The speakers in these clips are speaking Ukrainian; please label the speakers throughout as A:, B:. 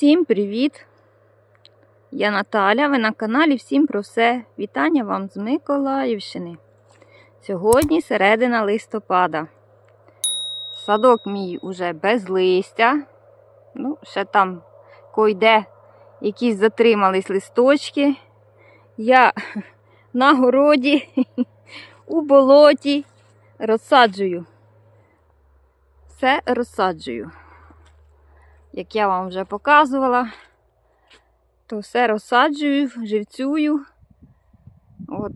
A: Всім привіт! Я Наталя, ви на каналі Всім про все. Вітання вам з Миколаївщини. Сьогодні середина листопада. Садок мій уже без листя. Ну, ще там койде якісь затримались листочки. Я на городі, у болоті розсаджую. Все розсаджую. Як я вам вже показувала, то все розсаджую, живцюю. От.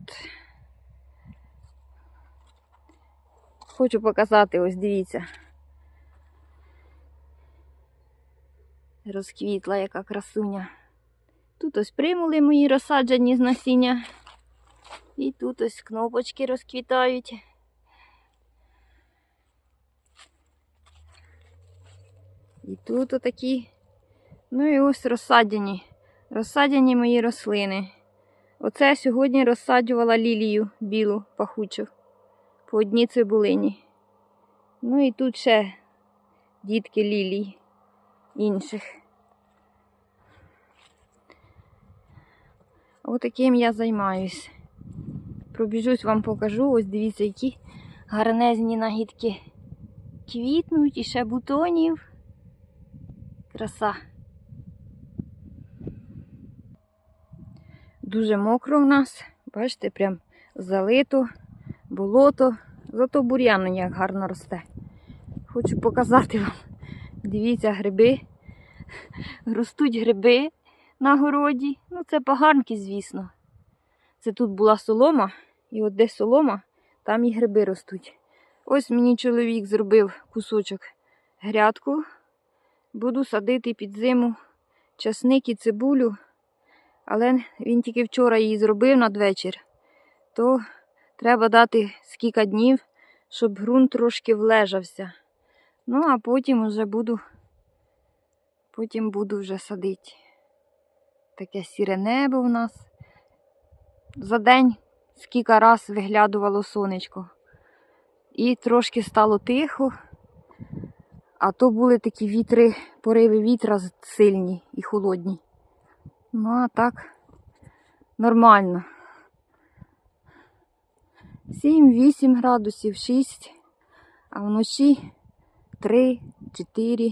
A: Хочу показати, ось дивіться. Розквітла яка красуня. Тут ось примули мої розсаджені з насіння. І тут ось кнопочки розквітають. І тут отакі. Ну і ось розсадяні. Розсадяні мої рослини. Оце я сьогодні розсаджувала лілію білу пахучу по одній цибулині. Ну і тут ще дітки лілій інших. Отаким я займаюсь. Пробіжусь вам покажу. Ось дивіться, які гарнезні нагідки квітнуть і ще бутонів. Краса. Дуже мокро в нас. Бачите, прям залито, болото. Зато бур'ян як гарно росте. Хочу показати вам. Дивіться, гриби. Ростуть гриби на городі. Ну, це поганки, звісно. Це тут була солома, і от де солома, там і гриби ростуть. Ось мені чоловік зробив кусочок грядку. Буду садити під зиму часник і цибулю, але він тільки вчора її зробив надвечір, то треба дати скільки днів, щоб ґрунт трошки влежався. Ну, а потім вже буду, потім буду вже садити. Таке сіре небо у нас. За день скільки раз виглядувало сонечко. І трошки стало тихо. А то були такі вітри, пориви вітра сильні і холодні. Ну, а так, нормально. 7-8 градусів, 6, а вночі 3, 4.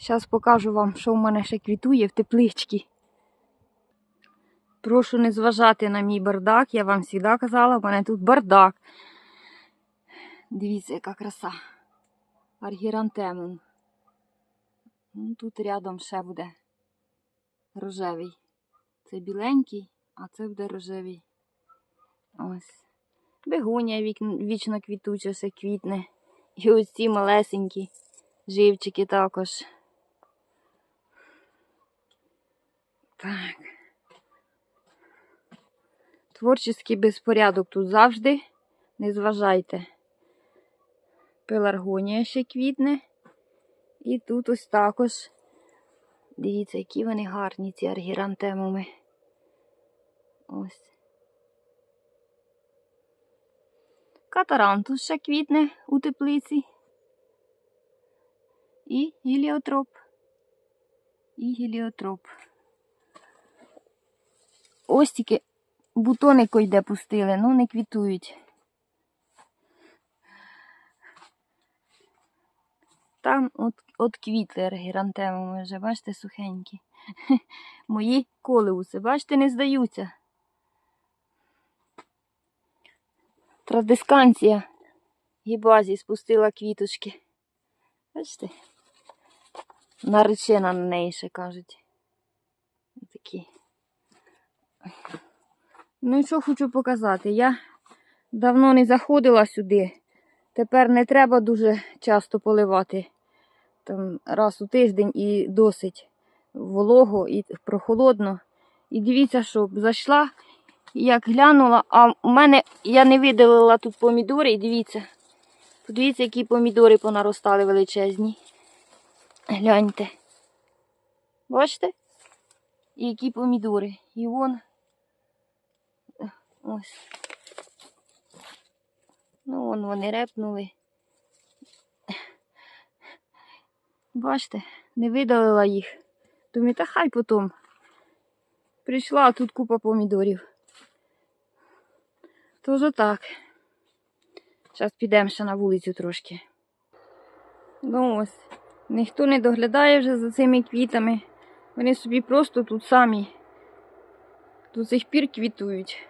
A: Зараз покажу вам, що в мене ще квітує в тепличці. Прошу не зважати на мій бардак, я вам завжди казала, в мене тут бардак. Дивіться, яка краса аргірантемум. Ну, Тут рядом ще буде рожевий. Це біленький, а це буде рожевий. Ось. Бегонія вічно квітуча, все квітне. І ось ці малесенькі живчики також. Так. Творчий безпорядок тут завжди. Не зважайте. Пеларгонія ще квітне. І тут ось також. Дивіться, які вони гарні, ці аргірантемуми. Ось. Катарантус ще квітне у теплиці. І гіліотроп. І гіліотроп. Ось тільки бутони койде пустили, ну не квітують. Там от, от квіти аргірантемами вже, бачите, сухенькі. Мої колеуси, бачите, не здаються. Традисканція гібазі спустила квіточки. Бачите? Наречена на неї ще кажуть. Такі. Ну і що хочу показати? Я давно не заходила сюди. Тепер не треба дуже часто поливати там раз у тиждень і досить волого і прохолодно. І дивіться, що зайшла, як глянула, а у мене я не видалила тут помідори, і дивіться. Подивіться, які помідори понаростали величезні. Гляньте. Бачите? І які помідори. І вон ось. Ну, вон вони репнули. Бачите, не видалила їх. Думаю, та хай потім. Прийшла, а тут купа помідорів. Тож отак. Зараз підемо ще на вулицю трошки. Ну ось, ніхто не доглядає вже за цими квітами. Вони собі просто тут самі до сих пір квітують.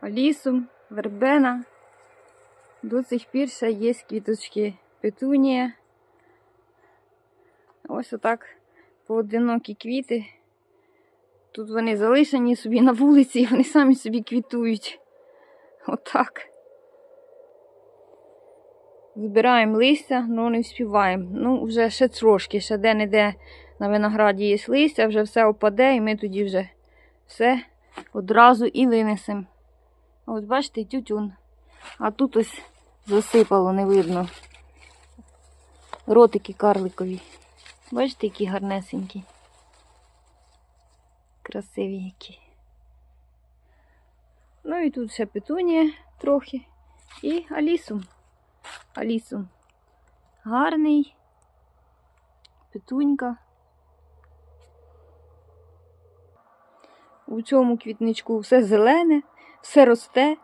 A: А лісом, вербена. До сих пір ще є квіточки петунія. Ось отак поодинокі квіти. Тут вони залишені собі на вулиці, і вони самі собі квітують. Отак. Збираємо листя, але не вспіваємо. Ну, вже ще трошки, ще де-не-де на винограді є листя, вже все опаде, і ми тоді вже все одразу і винесемо. Ось бачите, тютюн. А тут ось засипало, не видно. Ротики карликові. Бачите, які гарнесенькі. Красиві які. Ну і тут ще петунія трохи. І алісум. Алісум. Гарний. Петунька. У цьому квітничку все зелене, все росте.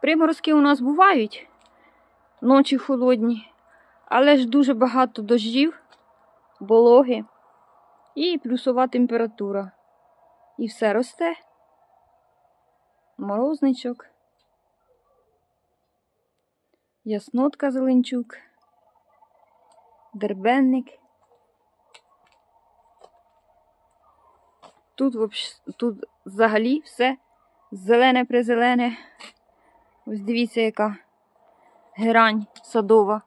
A: Приморозки у нас бувають, ночі холодні, але ж дуже багато дощів, вологи і плюсова температура. І все росте. Морозничок, яснотка зеленчук, дербенник. Тут, тут взагалі все зелене-призелене. Ось дивіться, яка герань садова,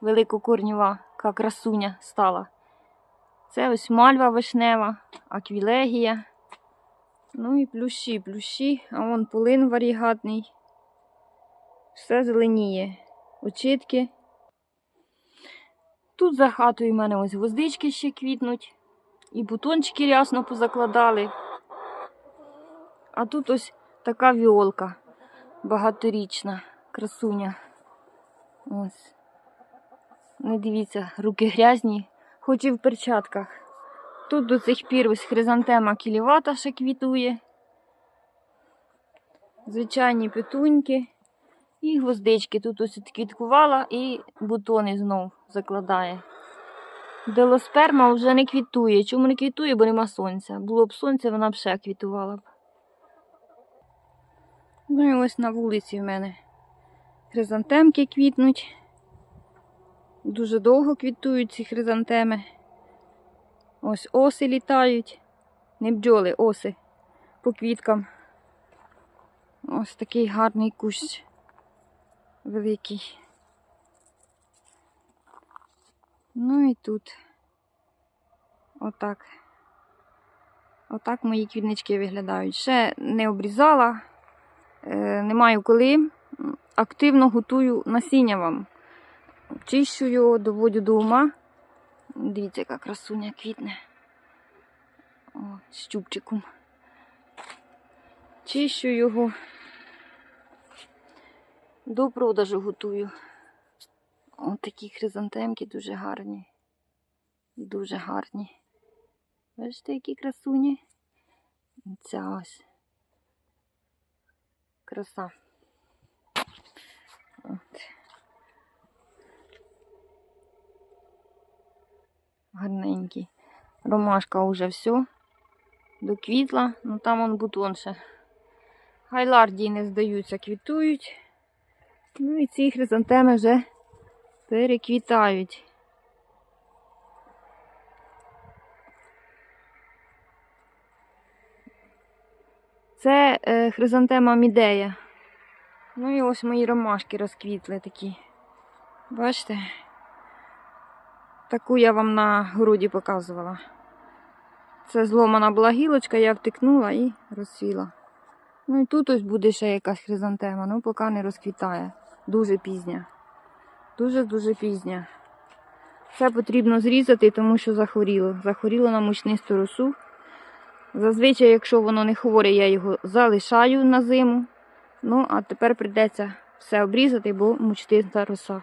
A: великокорнєва, яка красуня стала. Це ось мальва вишнева, аквілегія. Ну і плющі, плющі, а вон полин варігатний. Все зеленіє. Очітки. Тут за хатою в мене ось гвоздички ще квітнуть. І бутончики рясно позакладали. А тут ось така віолка багаторічна, красуня. Ось. Не дивіться, руки грязні, хоч і в перчатках. Тут до цих пір ось хризантема кілівата ще квітує. Звичайні петуньки і гвоздички. Тут ось квіткувала і бутони знов закладає. Делосперма вже не квітує. Чому не квітує, бо нема сонця. Було б сонце, вона б ще квітувала б. Ну і ось на вулиці в мене хризантемки квітнуть. Дуже довго квітують ці хризантеми. Ось оси літають. Не бджоли, оси по квіткам. Ось такий гарний кущ великий. Ну і тут. Отак. Отак мої квітнички виглядають. Ще не обрізала, не маю коли. Активно готую насіння вам. Чищу його, доводю до ума. Дивіться, яка красуня квітне. О, з чубчиком. Чищу його. До продажу готую. Ось такі хризантемки дуже гарні. Дуже гарні. Бачите, які красуні? Ця ось. Краса. От. Гарненькі. Ромашка вже все. Доквітла, ну там он бутон ще. Гайлардії не здаються, квітують. Ну і ці хризантеми вже переквітають. Це е, хризантема мідея. Ну і ось мої ромашки розквітли такі. Бачите? Таку я вам на городі показувала. Це зломана була гілочка, я втикнула і розсвіла. Ну і тут ось буде ще якась хризантема, ну поки не розквітає. Дуже пізня. Дуже-дуже пізня. Це потрібно зрізати, тому що захворіло. Захворіло на мучнисту росу. Зазвичай, якщо воно не хворе, я його залишаю на зиму. Ну, а тепер прийдеться все обрізати, бо мучниста роса.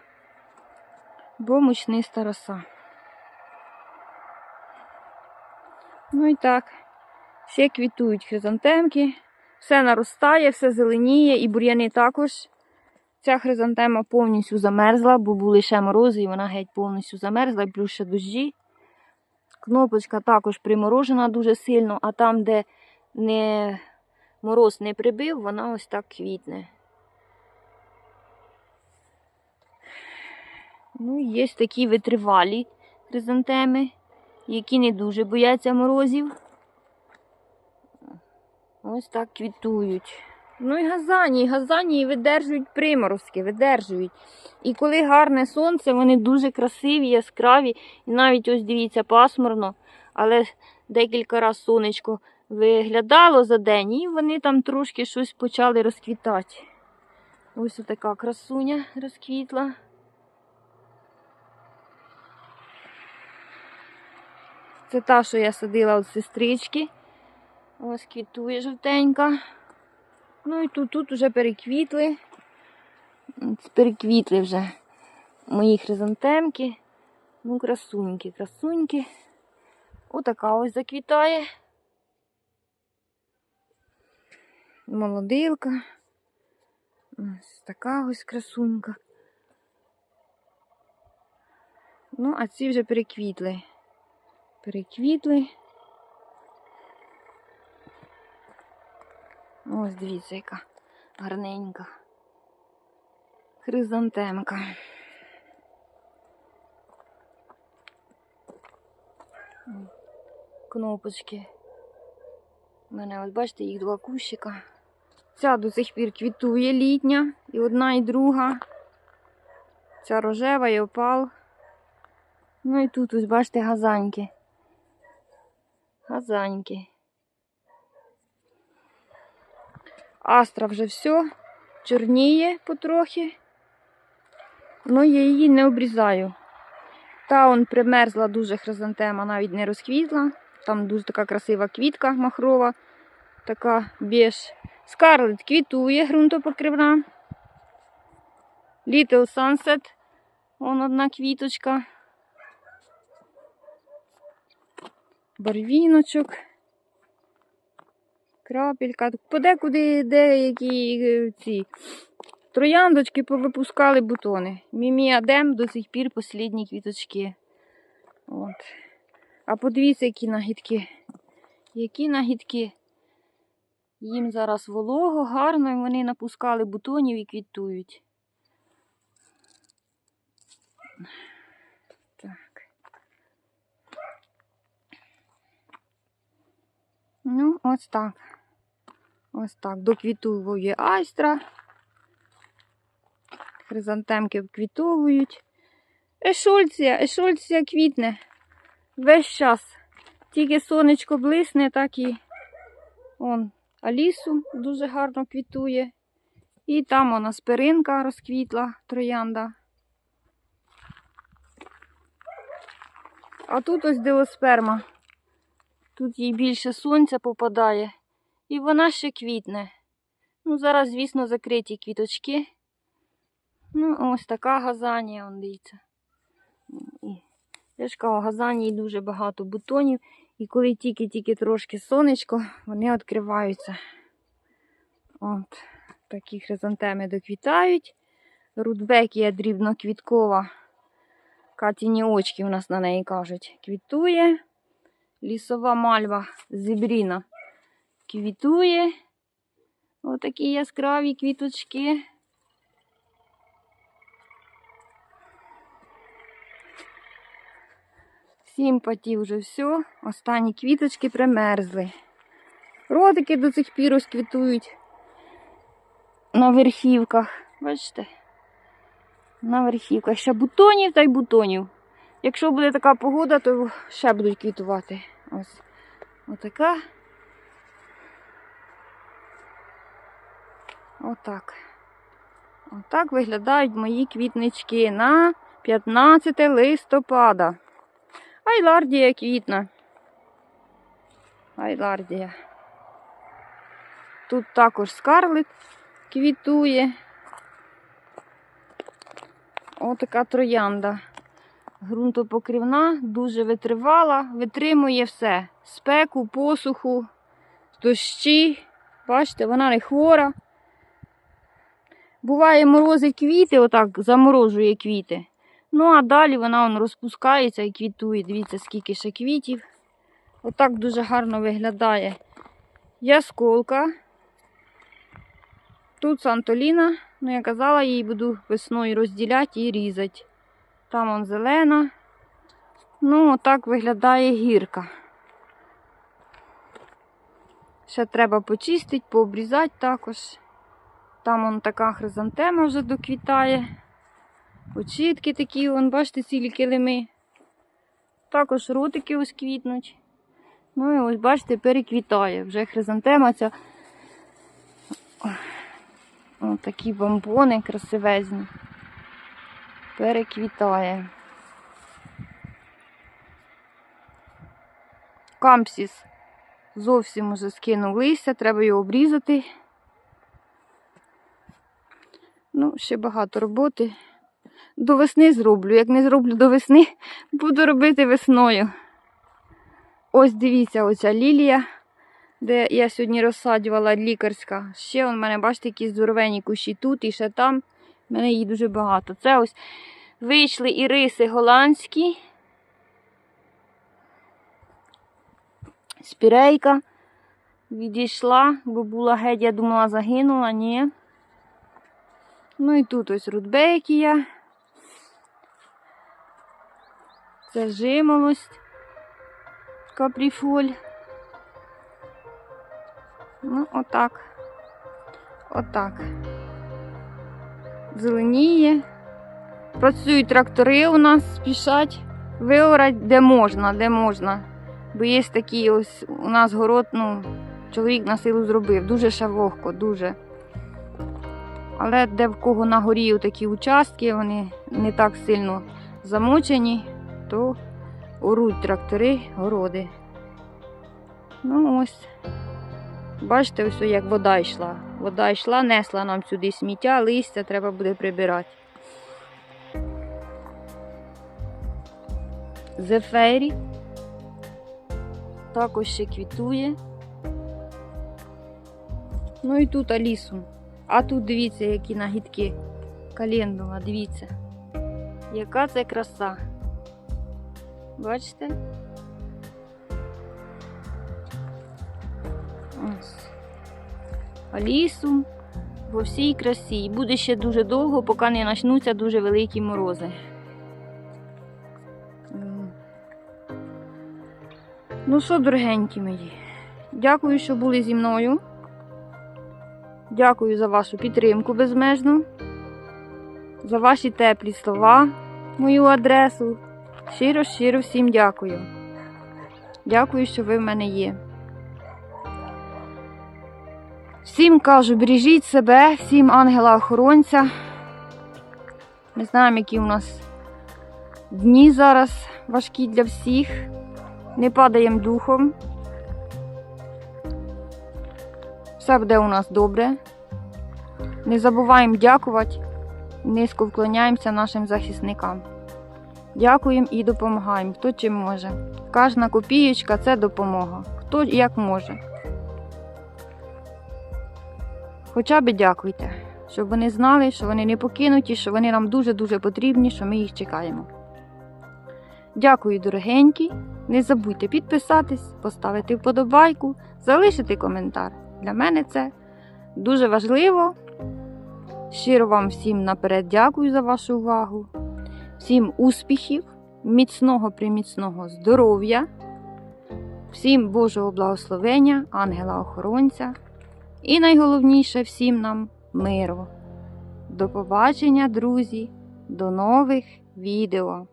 A: Бо мучниста роса. Ну і так. Ще квітують хризантемки. Все наростає, все зеленіє, і бур'яни також. Ця хризантема повністю замерзла, бо були ще морози, і вона геть повністю замерзла, і плюс ще дощі. Кнопочка також приморожена дуже сильно, а там, де не, мороз не прибив, вона ось так квітне. Ну, є такі витривалі хризантеми, які не дуже бояться морозів. Ось так квітують. Ну і газані, газані видержують приморозки, видержують. І коли гарне сонце, вони дуже красиві, яскраві. І навіть ось дивіться, пасмурно, але декілька разів сонечко виглядало за день, і вони там трошки щось почали розквітати. Ось така красуня розквітла. Це та, що я садила від сестрички. Ось квітує жовтенька. Ну і тут, тут вже переквітли. Переквітли вже мої хризантемки. Ну, красуньки, красуньки. Отака ось заквітає. Молодилка. Ось така ось красунька. Ну, а ці вже переквітли. Переквітли. Ось дивіться, яка гарненька. Хризантемка. Кнопочки. У мене, от бачите, їх два кущика. Ця до сих пір квітує літня, і одна, і друга. Ця рожева і опал. Ну і тут ось бачите газаньки. Газаньки. Астра вже все, чорніє потрохи. Ну, я її не обрізаю. Та он примерзла дуже хризантема, навіть не розквітла. Там дуже така красива квітка махрова, така біж. Скарлет квітує ґрунтопокривна. Little Sunset. Вон одна квіточка. Барвіночок. Крапелька. Подекуди деякі е, ці трояндочки повипускали бутони. Мімі Адем до сих пір послідні квіточки. От. А подивіться, які нагідки. Які нагідки. Їм зараз волого, гарно, і вони напускали бутонів і квітують. Так. Ну, ось так. Ось так. Доквітовує айстра. Хризантемки вквітовують. Ешольція, ешольція квітне. Весь час. Тільки сонечко блисне, так і он Алісу дуже гарно квітує. І там вона спиринка розквітла, троянда. А тут ось деосперма. Тут їй більше сонця попадає. І вона ще квітне. Ну, зараз, звісно, закриті квіточки. Ну, ось така газанія, он дивіться. Я ж кажу, газанії дуже багато бутонів. І коли тільки-тільки трошки сонечко, вони відкриваються. От, такі хризантеми доквітають. Рудбекія дрібноквіткова. Катіні очки у нас на неї кажуть. Квітує. Лісова мальва зебріна квітує. Отакі яскраві квіточки. Сімпаті вже все. Останні квіточки примерзли. Родики до цих пір ось квітують на верхівках. Бачите? На верхівках. Ще бутонів та й бутонів. Якщо буде така погода, то ще будуть квітувати. Ось отака. Отак. Отак виглядають мої квітнички на 15 листопада. Айлардія квітна. Айлардія. Тут також скарлет квітує. Отака троянда Грунтопокривна, дуже витривала, витримує все. Спеку, посуху, дощі. Бачите, вона не хвора. Буває, морозить квіти, отак заморожує квіти. Ну, а далі вона он, розпускається і квітує. Дивіться, скільки ще квітів. Отак дуже гарно виглядає ясколка. Тут Сантоліна, ну я казала, її буду весною розділяти і різати. Там он зелена. Ну, отак виглядає гірка. Ще треба почистити, пообрізати також. Там он така хризантема вже доквітає. Очітки такі, вон, бачите, цілі килими. Також ротики ось квітнуть. Ну і ось, бачите, переквітає. Вже хризантема ця. Ось такі бомбони красивезні. Переквітає. Кампсіс зовсім уже скинув листя, треба його обрізати. Ну, ще багато роботи. До весни зроблю. Як не зроблю до весни, буду робити весною. Ось дивіться, оця лілія, де я сьогодні розсаджувала лікарська. Ще у мене, бачите, якісь здоровенні кущі тут і ще там. У мене її дуже багато. Це ось вийшли іриси голландські. Спірейка відійшла, бо була геть, я думала, загинула, ні. Ну і тут ось рудбекія. Це жимолость, капріфоль. Ну, отак. Отак. Зеленіє. Працюють трактори у нас, спішать виорати, де можна, де можна. Бо є такі ось у нас город, ну, чоловік на силу зробив. Дуже ще вогко, дуже. Але де в кого на горі такі участки, вони не так сильно замочені, то оруть трактори, городи. Ну ось. Бачите, ось як вода йшла. Вода йшла, несла нам сюди сміття, листя треба буде прибирати. Зефері також ще квітує. Ну і тут алісу. А тут дивіться, які нагідки. Календула, дивіться. Яка це краса. Бачите? Ось. Алісу во всій красі. І буде ще дуже довго, поки не почнуться дуже великі морози. Ну що, дорогенькі мої, дякую, що були зі мною. Дякую за вашу підтримку безмежну, за ваші теплі слова, мою адресу. Щиро, щиро всім дякую. Дякую, що ви в мене є. Всім кажу, бережіть себе, всім ангела-охоронця. Ми знаємо, які у нас дні зараз важкі для всіх. Не падаємо духом. Все буде у нас добре. Не забуваємо дякувати, низько вклоняємося нашим захисникам. Дякуємо і допомагаємо, хто чим може. Кожна копієчка це допомога. Хто як може. Хоча б дякуйте, щоб вони знали, що вони не покинуті, що вони нам дуже-дуже потрібні, що ми їх чекаємо. Дякую, дорогенькі. Не забудьте підписатись, поставити вподобайку, залишити коментар. Для мене це дуже важливо. Щиро вам всім наперед дякую за вашу увагу. Всім успіхів, міцного приміцного здоров'я, всім Божого благословення, ангела-охоронця і найголовніше всім нам миру. До побачення, друзі, до нових відео!